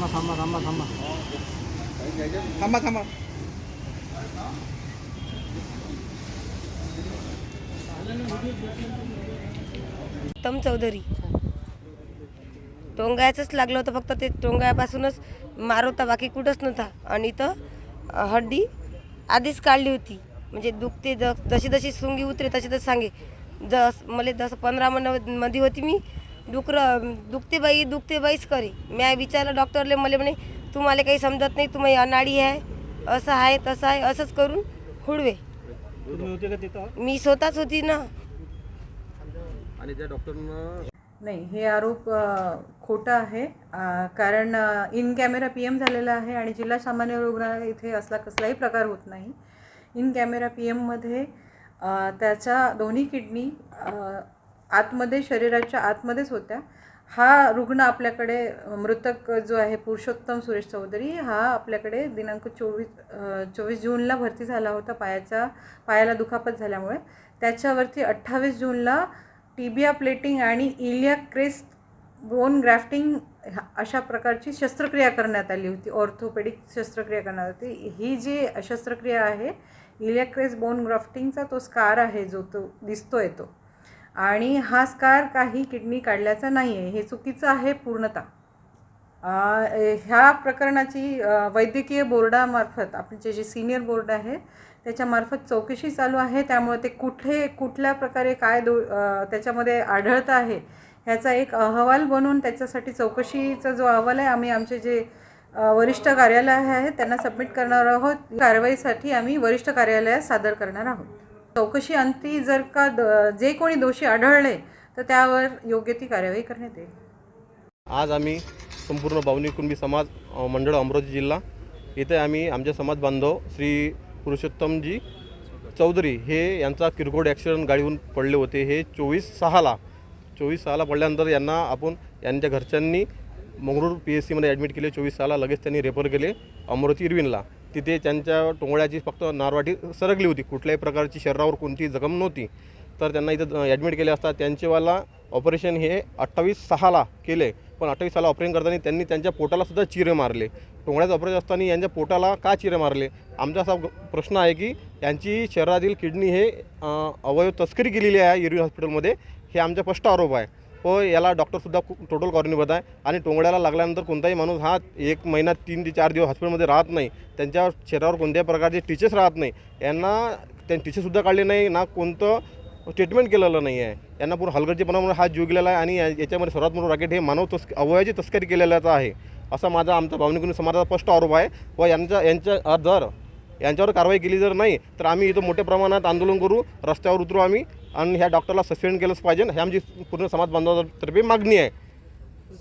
थांबा थांबा थांबा थांबा. थांबा थांबा. उत्तम चौधरी. टोंगायचंच लागलं होतं फक्त ते टोंगायापासूनच मार होता बाकी कुठंच नव्हता. आणि इथं हड्डी आधीच काढली होती. म्हणजे दुखते जशी जशी सुंगी उतरे तशी तशी सांगे. जस मला जसं पंधरा मनमध्ये होती मी डुकरं दुखते बाई दुखते बाईच करे. मी विचारलं डॉक्टरले मला म्हणे तुम्हाला काही समजत नाही तुम्ही अनाडी आहे असं आहे तसं आहे असंच करून हुडवे. तुम्ही होते का तिथं? मी स्वतःच होती ना. आणि त्या डॉक्टरनं नाही हे आरोप खोटा आहे कारण इन कॅमेरा पी एम झालेला आहे आणि जिल्हा सामान्य रुग्णालय इथे असला कसलाही प्रकार होत नाही. इन कॅमेरा पी एममध्ये त्याच्या दोन्ही किडनी आतमध्ये शरीराच्या आतमध्येच होत्या. हा रुग्ण आपल्याकडे मृतक जो आहे पुरुषोत्तम सुरेश चौधरी हा आपल्याकडे दिनांक चोवीस चोवीस जूनला भरती झाला होता पायाचा पायाला दुखापत झाल्यामुळे. त्याच्यावरती अठ्ठावीस जूनला टिबिया प्लेटिंग आणि इलिया क्रेस्ट बोन ग्राफ्टिंग अशा प्रकारची शस्त्रक्रिया करण्यात आली होती. ऑर्थोपेडिक शस्त्रक्रिया करण्यात होती. ही जी शस्त्रक्रिया आहे इलिया क्रेस्ट बोन ग्राफ्टिंगचा तो स्कार आहे जो तो दिसतोय तो. आणि हा स्कार काही किडनी काढल्याचा नाही आहे हे चुकीचं आहे पूर्णतः. ह्या प्रकरणाची वैद्यकीय बोर्डामार्फत आपले जे सिनियर बोर्ड आहे त्याच्यामार्फत चौकशी चालू आहे. त्यामुळे ते कुठे कुठल्या प्रकारे काय दो त्याच्यामध्ये आढळतं आहे ह्याचा एक अहवाल बनवून त्याच्यासाठी चौकशीचा जो अहवाल आहे आम्ही आमचे जे वरिष्ठ कार्यालय आहे त्यांना सबमिट करणार आहोत. कारवाईसाठी आम्ही वरिष्ठ कार्यालयात सादर करणार आहोत. चौकशी अंती जर का द जे कोणी दोषी आढळले तर त्यावर योग्य ती कार्यवाही करण्यात येईल. आज आम्ही संपूर्ण बावनी कुणबी समाज मंडळ अमरावती जिल्हा येथे आम्ही आमचे समाज बांधव श्री पुरुषोत्तमजी चौधरी हे यांचा किरकोळ ॲक्सिडेंट गाडीहून पडले होते. हे चोवीस सहाला चोवीस सहाला पडल्यानंतर यांना आपण यांच्या घरच्यांनी मंगरूळ पी एस सीमध्ये ॲडमिट केले. चोवीस सहाला लगेच त्यांनी रेफर केले अमरावती इरविनला. तिथे त्यांच्या टोंगळ्याची फक्त नारवाटी सरकली होती. कुठल्याही प्रकारची शरीरावर कोणतीही जखम नव्हती. तर त्यांना इथं ॲडमिट केले असता त्यांचेवाला ऑपरेशन हे अठ्ठावीस सहाला केले. पण अठ्ठावीस सहाला ऑपरेशन करताना त्यांनी त्यांच्या पोटालासुद्धा चिरे मारले. टोंगळ्याचं ऑपरेशन असताना यांच्या पोटाला का चिरे मारले? आमचा असा प्रश्न आहे की यांची शरीरातील किडनी हे अवयव तस्करी केलेली आहे इरवी हॉस्पिटलमध्ये हे आमचा स्पष्ट आरोप आहे. व याला डॉक्टरसुद्धा खूप टोटल कॉर्निबत आहे आणि टोंगड्याला लागल्यानंतर कोणताही माणूस हा एक महिना तीन ते चार दिवस हॉस्पिटलमध्ये राहत नाही. त्यांच्या शरीरावर कोणत्याही प्रकारचे टीचेस राहत नाही. यांना त्यां टीचरसुद्धा काढले नाही ना कोणतं ट्रीटमेंट केलेलं नाही आहे. यांना पूर्ण हलगर्जीपणामुळे हा जीव गेलेला आहे आणि याच्यामध्ये सर्वात मोठं राकेट हे मानव तस्क अवयाची तस्करी केलेल्याचा आहे. असा माझा आमचा भावनिक समाजाचा स्पष्ट आरोप आहे. व यांचा यांच्या जर यांच्यावर कारवाई केली जर नाही तर आम्ही इथं मोठ्या प्रमाणात आंदोलन करू रस्त्यावर उतरू आम्ही आणि ह्या डॉक्टरला सस्पेंड केलंच पाहिजे हे आमची पूर्ण समाज बांधवातर्फे मागणी आहे.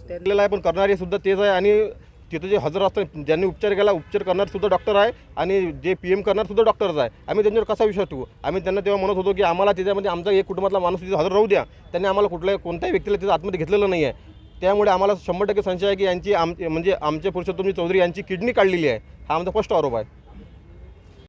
केलेलं आहे पण करणारे सुद्धा तेच आहे आणि तिथं जे हजर असतात ज्यांनी उपचार केला उपचार करणारसुद्धा डॉक्टर आहे आणि जे पी एम करणार सुद्धा डॉक्टरच आहे. आम्ही त्यांच्यावर कसा विश्वास ठेवू? आम्ही त्यांना तेव्हा म्हणत होतो की आम्हाला त्याच्यामध्ये आमचा एक कुटुंबातला माणूस तिथे हजर राहू द्या. त्यांनी आम्हाला कुठल्याही कोणत्याही व्यक्तीला तिथं आतमध्ये घेतलेलं नाही आहे. त्यामुळे आम्हाला शंभर टक्के संशय आहे की यांची आम म्हणजे आमच्या पुरुषोत्तम चौधरी यांची किडनी काढलेली आहे. हा आमचा फर्स्ट आरोप आहे.